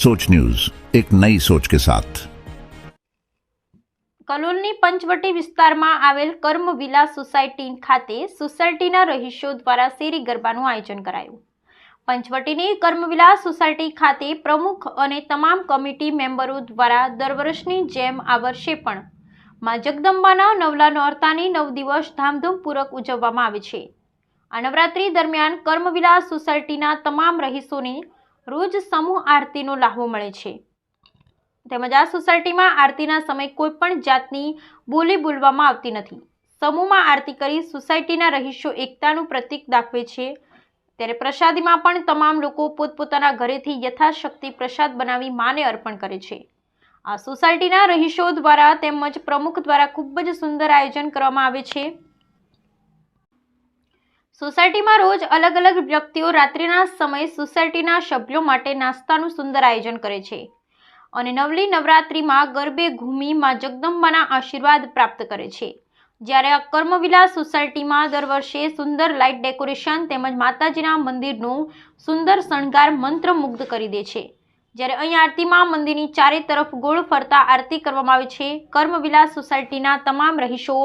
सोच न्यूज एक नई सोच के साथ કલોલની પંચવટી વિસ્તારમાં આવેલ કર્મવિલા સોસાયટી ખાતે સોસાયટીના રહીશો દ્વારા શેરી ગરબાનું આયોજન કરાયું પંચવટીની કર્મવિલા સોસાયટી ખાતે પ્રમુખ અને તમામ કમિટી મેમ્બરો દ્વારા દર વર્ષની જેમ આ વર્ષે પણ માં જગદંબાના નવલા નોરતાની નવ દિવસ ધામધૂમપૂર્વક ઉજવવામાં આવે છે આ નવરાત્રી દરમિયાન કર્મવિલા સોસાયટીના તમામ રહીશોને રોજ સમૂહ આરતીનો લાહવો મળે છે. તેમજ આ સોસાયટીમાં આરતીના સમય કોઈ પણ જાતની બોલી બોલવામાં આવતી નથી. સમૂહમાં આરતી કરી સોસાયટીના રહીશો એકતાનું પ્રતીક દાખવે છે. ત્યારે પ્રસાદીમાં પણ તમામ લોકો પોતપોતાના ઘરેથી યથાશક્તિ પ્રસાદ બનાવી માને અર્પણ કરે છે. આ સોસાયટીના રહીશો દ્વારા તેમજ પ્રમુખ દ્વારા ખૂબ જ સુંદર આયોજન કરવામાં આવે છે. સોસાયટીમાં રોજ અલગ અલગ વ્યક્તિઓ રાત્રિના સમયે સોસાયટીના સભ્યો માટે નાસ્તાનું સુંદર આયોજન કરે છે. અને નવલી નવરાત્રિમાં ગરબે ઘૂમી માં જગદંબાના આશીર્વાદ પ્રાપ્ત કરે છે. જ્યારે આ કર્મવિલા સોસાયટીમાં દર વર્ષે સુંદર લાઇટ ડેકોરેશન તેમજ માતાજીના મંદિરનું સુંદર શણગાર મંત્રમુગ્ધ કરી દે છે. જ્યારે અહીં આરતીમાં મંદિરની ચારે તરફ ગોળ ફરતા આરતી કરવામાં આવે છે, કર્મવિલાસ સોસાયટીના તમામ રહીશો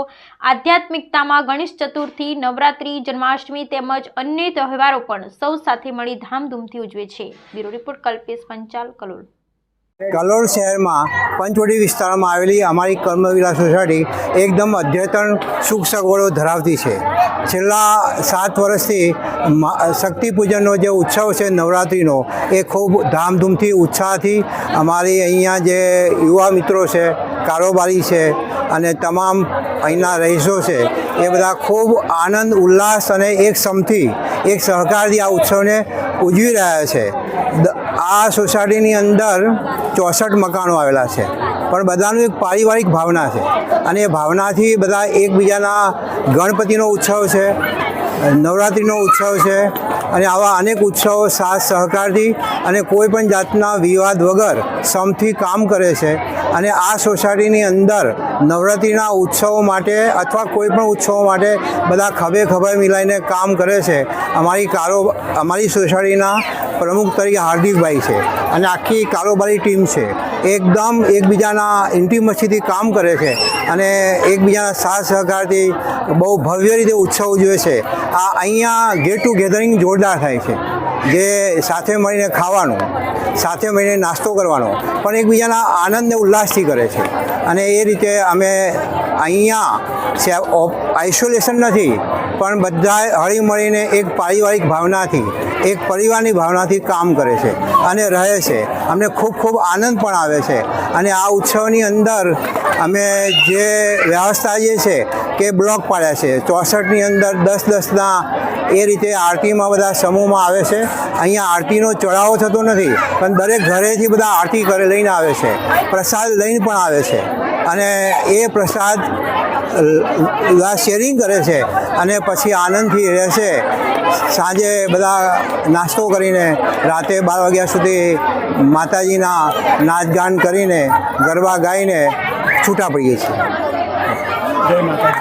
આધ્યાત્મિકતામાં ગણેશ ચતુર્થી, નવરાત્રી, જન્માષ્ટમી તેમજ અન્ય તહેવારો પણ સૌ સાથે મળી ધામધૂમથી ઉજવે છે. Bureau report Kalpesh Panchal, Kalol. Kalol શહેરમાં પંચવટી વિસ્તારમાં આવેલી અમારી કર્મવિલા સોસાયટી એકદમ અદ્યતન સુખ સગવડો ધરાવતી છે. છેલ્લા સાત વર્ષથી શક્તિપૂજનનો શક્તિ પૂજનનો જે ઉત્સવ છે નવરાત્રિનો, એ ખૂબ ધામધૂમથી, ઉત્સાહથી અમારી અહીંયા જે યુવા મિત્રો છે, કારોબારી છે અને તમામ અહીંના રહીશો છે, એ બધા ખૂબ આનંદ, ઉલ્લાસ અને એક સમથી, એક સહકારથી આ ઉત્સવને ઉજવી રહ્યા છે. આ સોસાયટીની અંદર ચોસઠ મકાનો આવેલા છે. પણ બધાનું એક પારિવારિક ભાવના છે. અને એ ભાવનાથી બધા એકબીજાના ગણપતિનો ઉત્સવ છે, નવરાત્રિનો ઉત્સવ છે, અને આવા અનેક ઉત્સવો સાથ સહકારથી અને કોઈ પણ જાતના વિવાદ વગર સમથી કામ કરે છે. અને આ સોસાયટીની અંદર નવરાત્રિના ઉત્સવો માટે અથવા કોઈ પણ ઉત્સવો માટે બધા ખભે ખભે મિલાઈને કામ કરે છે. અમારી કારો, અમારી સોસાયટીના પ્રમુખ તરીકે હાર્દિકભાઈ છે અને આખી કારોબારી ટીમ છે. એકદમ એકબીજાના ઇન્ટિમસીથી કામ કરે છે અને એકબીજાના સાથ સહકારથી બહુ ભવ્ય રીતે ઉત્સવ ઉજવે છે. આ અહીંયા ગેટ ટુ ગેધરિંગ જોરદાર થાય છે. જે સાથે મળીને ખાવાનું, સાથે મળીને નાસ્તો કરવાનો, પણ એકબીજાના આનંદને ઉલ્લાસથી કરે છે. અને એ રીતે અમે અહીંયા આઇસોલેશન નથી, પણ બધા હળી મળીને એક પારિવારિક ભાવનાથી, એક પરિવારની ભાવનાથી કામ કરે છે અને રહે છે. અમને ખૂબ ખૂબ આનંદ પણ આવે છે. અને આ ઉત્સવની અંદર અમે જે વ્યવસ્થા જે છે કે બ્લોક પાડ્યા છે, ચોસઠની અંદર દસ દસના એ રીતે આરતીમાં બધા સમૂહમાં આવે છે. અહીંયા આરતીનો ચડાવો થતો નથી, પણ દરેક ઘરેથી બધા આરતી કરે, લઈને આવે છે. પ્રસાદ લઈને પણ આવે છે. અને એ પ્રસાદ શેરિંગ કરે છે અને પછી આનંદથી રહેશે. સાંજે બધા નાસ્તો કરીને રાતે બાર વાગ્યા સુધી માતાજીના નાચગાન કરીને ગરબા ગાઈને છૂટા પડીએ છીએ. જય માતા